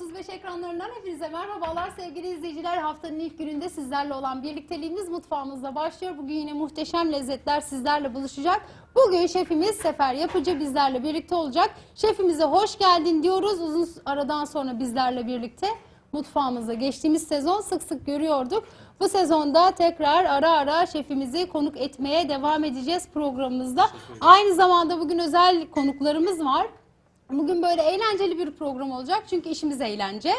35 ekranlarından hepinize merhabalar sevgili izleyiciler. Haftanın ilk gününde sizlerle olan birlikteliğimiz mutfağımızda başlıyor. Bugün yine muhteşem lezzetler sizlerle buluşacak. Bugün şefimiz Sefer Yapıcı bizlerle birlikte olacak. Şefimize hoş geldin diyoruz. Uzun aradan sonra bizlerle birlikte mutfağımızda geçtiğimiz sezon sık sık görüyorduk. Bu sezonda tekrar ara ara şefimizi konuk etmeye devam edeceğiz programımızda. Aynı zamanda bugün özel konuklarımız var. Bugün böyle eğlenceli bir program olacak çünkü işimiz eğlence.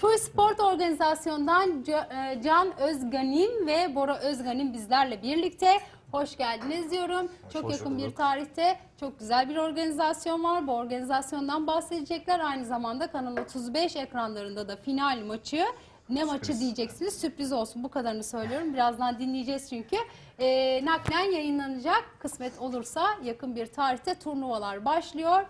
Full Sport Organizasyon'dan e, Can Özganim ve Bora Özganim bizlerle birlikte. Hoş geldiniz diyorum. Çok hoş yakın bir bulduk. tarihte çok güzel bir organizasyon var. Bu organizasyondan bahsedecekler. Aynı zamanda Kanal 35 ekranlarında da final maçı. Ne maçı diyeceksiniz? Sürpriz olsun. Bu kadarını söylüyorum. Birazdan dinleyeceğiz çünkü. Ee, naklen yayınlanacak. Kısmet olursa yakın bir tarihte turnuvalar başlıyor.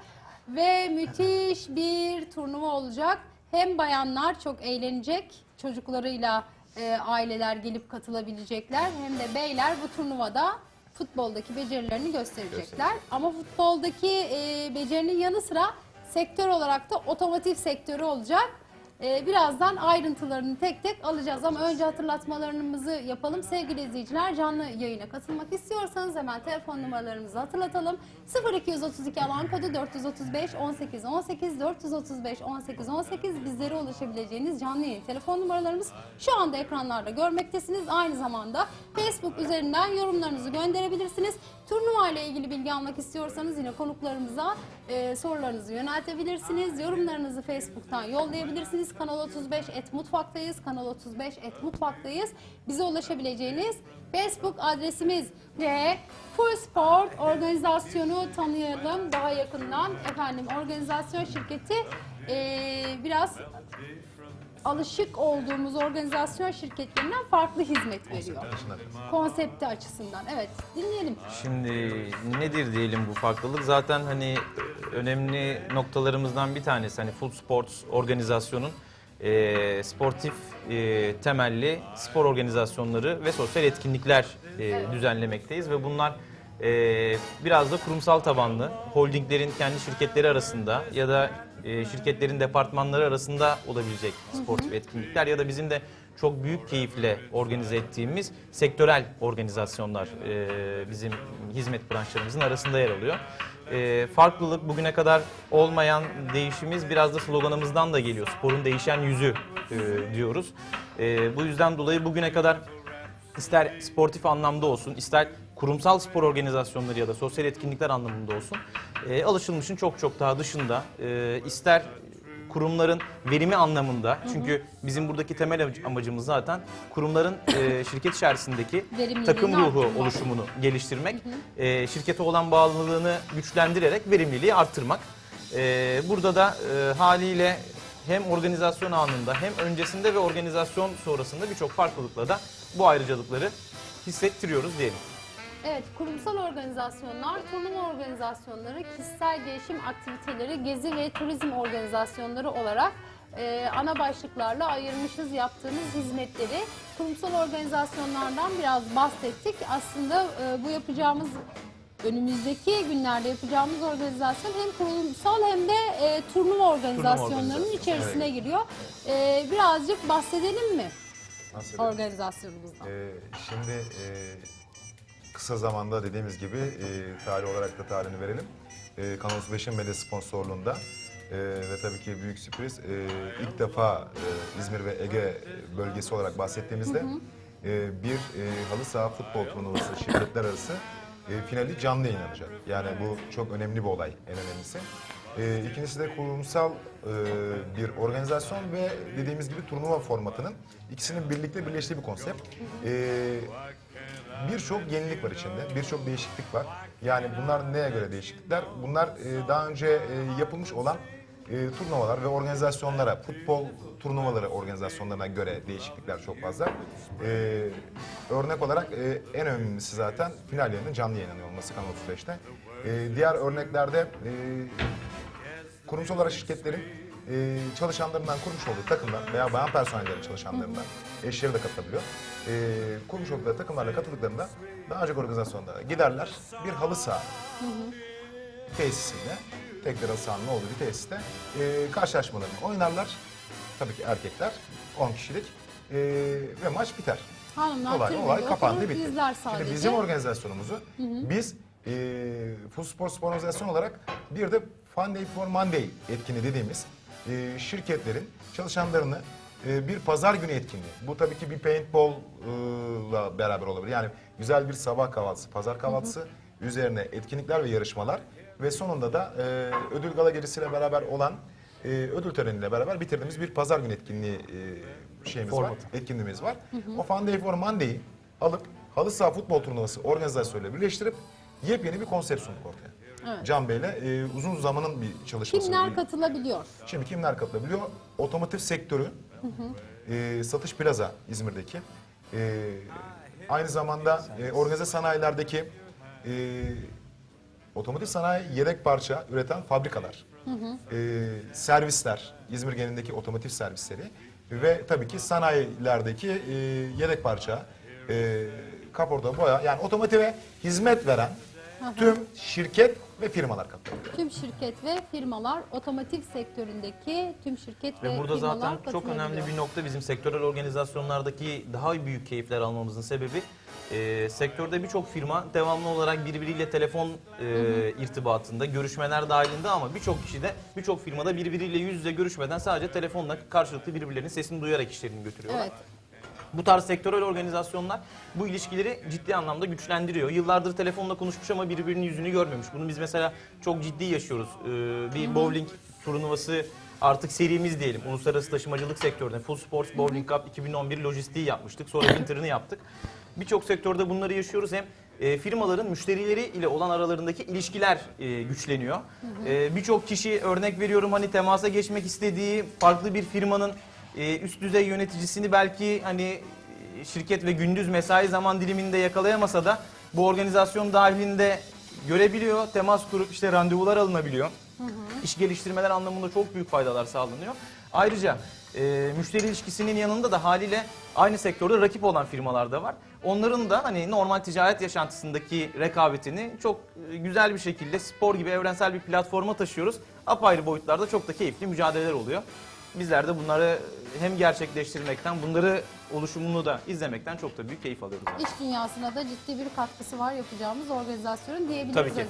Ve müthiş bir turnuva olacak. Hem bayanlar çok eğlenecek, çocuklarıyla e, aileler gelip katılabilecekler. Hem de beyler bu turnuvada futboldaki becerilerini gösterecekler. Ama futboldaki e, becerinin yanı sıra sektör olarak da otomotiv sektörü olacak. E, birazdan ayrıntılarını tek tek alacağız ama önce hatırlatmalarımızı yapalım. Sevgili izleyiciler canlı yayına katılmak istiyorsanız hemen telefon numaralarımızı hatırlatalım. 0232 alan kodu 435 18 18 435 18 18 bizlere ulaşabileceğiniz canlı yayın telefon numaralarımız şu anda ekranlarda görmektesiniz. Aynı zamanda Facebook üzerinden yorumlarınızı gönderebilirsiniz. Turnuva ile ilgili bilgi almak istiyorsanız yine konuklarımıza e, sorularınızı yöneltebilirsiniz. Yorumlarınızı Facebook'tan yollayabilirsiniz. Kanal 35 et mutfaktayız. Kanal 35 et mutfaktayız. Bize ulaşabileceğiniz Facebook adresimiz ve Full Sport organizasyonu tanıyalım daha yakından. Efendim organizasyon şirketi e, biraz alışık olduğumuz organizasyon şirketlerinden farklı hizmet veriyor. Konsepti açısından. Evet dinleyelim. Şimdi nedir diyelim bu farklılık? Zaten hani önemli noktalarımızdan bir tanesi hani Full Sports organizasyonun e, sportif e, temelli spor organizasyonları ve sosyal etkinlikler e, düzenlemekteyiz ve bunlar e, biraz da kurumsal tabanlı holdinglerin kendi şirketleri arasında ya da e, şirketlerin departmanları arasında olabilecek sportif etkinlikler ya da bizim de çok büyük keyifle organize ettiğimiz sektörel organizasyonlar e, bizim hizmet branşlarımızın arasında yer alıyor. E, farklılık bugüne kadar olmayan değişimiz biraz da sloganımızdan da geliyor. Sporun değişen yüzü e, diyoruz. E, bu yüzden dolayı bugüne kadar ister sportif anlamda olsun, ister kurumsal spor organizasyonları ya da sosyal etkinlikler anlamında olsun, e, alışılmışın çok çok daha dışında, e, ister kurumların verimi anlamında, çünkü bizim buradaki temel amacı- amacımız zaten kurumların e, şirket içerisindeki Verimliliğini takım ruhu arttırmak. oluşumunu geliştirmek, e, şirkete olan bağlılığını güçlendirerek verimliliği arttırmak. E, burada da e, haliyle hem organizasyon anında hem öncesinde ve organizasyon sonrasında birçok farklılıkla da bu ayrıcalıkları hissettiriyoruz diyelim. Evet, kurumsal organizasyonlar, turnuva organizasyonları, kişisel gelişim aktiviteleri, gezi ve turizm organizasyonları olarak e, ana başlıklarla ayırmışız yaptığımız hizmetleri. Kurumsal organizasyonlardan biraz bahsettik. Aslında e, bu yapacağımız önümüzdeki günlerde yapacağımız organizasyon hem kurumsal hem de e, turnuva organizasyonlarının organizasyonu, içerisine giriyor. E, birazcık bahsedelim mi Nasıl? organizasyonumuzdan? Ee, şimdi e, kısa zamanda dediğimiz gibi e, tarih olarak da tarihini verelim. E, Kanal 35'in medya sponsorluğunda e, ve tabii ki büyük sürpriz e, ilk defa e, İzmir ve Ege bölgesi olarak bahsettiğimizde e, bir e, halı saha futbol turnuvası şirketler arası e, finali canlı yayınlanacak. Yani bu çok önemli bir olay en önemlisi. E, ikincisi de kurumsal e, bir organizasyon ve dediğimiz gibi turnuva formatının ikisinin birlikte birleştiği bir konsept. E, birçok yenilik var içinde, birçok değişiklik var. Yani bunlar neye göre değişiklikler? Bunlar e, daha önce e, yapılmış olan e, turnuvalar ve organizasyonlara, futbol turnuvaları organizasyonlarına göre değişiklikler çok fazla. E, örnek olarak e, en önemlisi zaten finallerinin canlı yayınlanıyor olması Kanal 35'te. E, diğer örneklerde e, kurumsal olarak şirketlerin e, çalışanlarından kurmuş olduğu takımlar veya bayan personellerin çalışanlarından eşleri de katılabiliyor. E, kurmuş oldukları takımlarla katıldıklarında daha önceki organizasyonlara giderler. Bir halı saha tesisiyle, tek bir halı sahanın olduğu bir tesiste e, karşılaşmalarını oynarlar. tabii ki erkekler 10 kişilik e, ve maç biter. Hanımlar Olay, olay kapandı bitti. Şimdi bizim organizasyonumuzu biz e, Full Spor Spor Organizasyon olarak bir de Fun Day for Monday etkinliği dediğimiz e, şirketlerin çalışanlarını e, bir pazar günü etkinliği. Bu tabii ki bir paintball'la beraber olabilir. Yani güzel bir sabah kahvaltısı, pazar kahvaltısı üzerine etkinlikler ve yarışmalar ve sonunda da e, ödül gala gecesiyle beraber olan e, ödül töreniyle beraber bitirdiğimiz bir pazar günü etkinliği e, şeyimiz var, etkinliğimiz var. O Fun Day for Monday'i alıp halı saha futbol turnuvası organizasyonuyla birleştirip yepyeni bir konsept sunduk ortaya. Evet. Can Bey'le e, uzun zamanın bir çalışması. Kimler katılabiliyor? Şimdi kimler katılabiliyor? Otomotiv sektörü, e, Satış Plaza İzmir'deki, e, aynı zamanda e, organize sanayilerdeki e, otomotiv sanayi yedek parça üreten fabrikalar, e, servisler, İzmir genelindeki otomotiv servisleri ve tabii ki sanayilerdeki e, yedek parça, e, kaporta, boya yani otomotive hizmet veren tüm şirket ve firmalar katılıyor. Tüm şirket ve firmalar otomotiv sektöründeki tüm şirket ve, Ve burada firmalar zaten çok önemli bir nokta bizim sektörel organizasyonlardaki daha büyük keyifler almamızın sebebi e, sektörde birçok firma devamlı olarak birbiriyle telefon e, irtibatında, görüşmeler dahilinde ama birçok kişi de birçok firmada birbiriyle yüz yüze görüşmeden sadece telefonla karşılıklı birbirlerinin sesini duyarak işlerini götürüyorlar. Evet. Bu tarz sektörel organizasyonlar bu ilişkileri ciddi anlamda güçlendiriyor. Yıllardır telefonla konuşmuş ama birbirinin yüzünü görmemiş. Bunu biz mesela çok ciddi yaşıyoruz. Ee, bir bowling turnuvası artık serimiz diyelim. Uluslararası taşımacılık sektöründe Full Sports Bowling Cup 2011 lojistiği yapmıştık. Sonra winter'ını yaptık. Birçok sektörde bunları yaşıyoruz. Hem e, firmaların müşterileri ile olan aralarındaki ilişkiler e, güçleniyor. E, Birçok kişi örnek veriyorum hani temasa geçmek istediği farklı bir firmanın e, üst düzey yöneticisini belki hani e, şirket ve gündüz mesai zaman diliminde yakalayamasa da bu organizasyon dahilinde görebiliyor, temas kurup işte randevular alınabiliyor. İş geliştirmeler anlamında çok büyük faydalar sağlanıyor. Ayrıca e, müşteri ilişkisinin yanında da haliyle aynı sektörde rakip olan firmalar da var. Onların da hani normal ticaret yaşantısındaki rekabetini çok e, güzel bir şekilde spor gibi evrensel bir platforma taşıyoruz. Apayrı boyutlarda çok da keyifli mücadeleler oluyor. Bizler de bunları hem gerçekleştirmekten, bunları oluşumunu da izlemekten çok da büyük keyif alıyoruz. İş dünyasına da ciddi bir katkısı var yapacağımız organizasyonun diyebiliriz. Tabii ki.